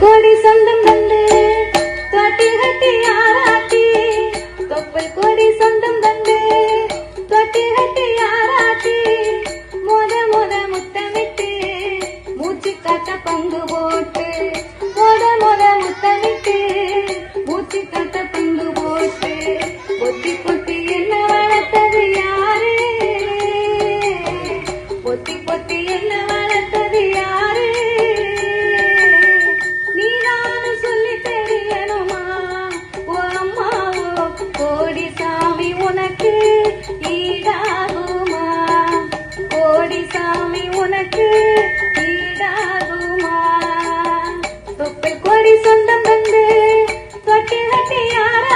கோடி சொந்தம் தந்து தொட்டி கட்டி யாராத்தி தொப்பல் கோடி சொந்தம் தந்து தொட்டி கட்டி யாராத்தி முத முத முத்தமிட்டு மூச்சு காத்த பங்கு போட்டு சாமி உனக்கு ஈடாகுமா? தொப்பில் கொடி சொந்தம் தந்து தொட்டில் யார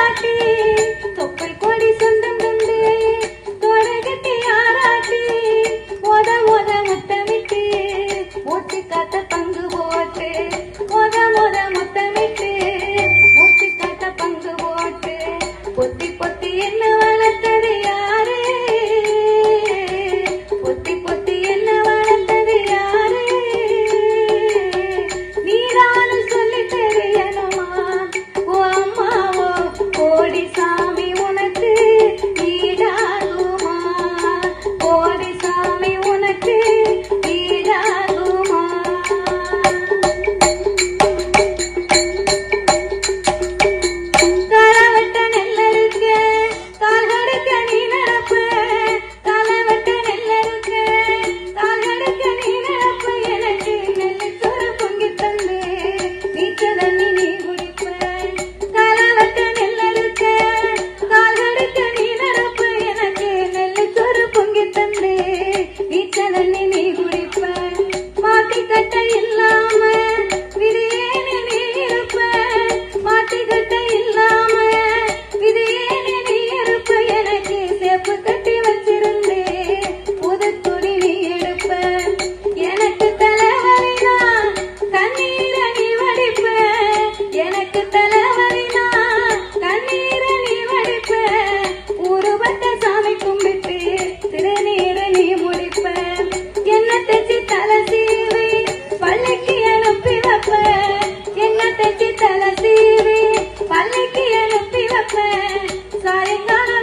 സാരംഗാള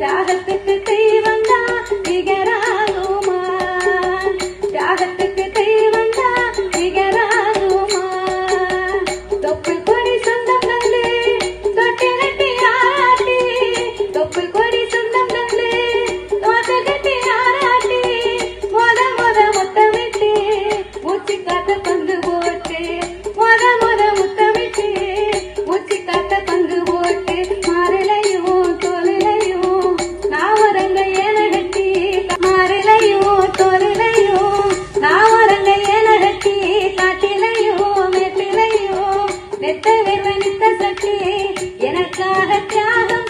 ദാഹപ്പെട്ട ദൈവം காக்க விர்வனித்த சக்தியே எனக்காக தியாகம்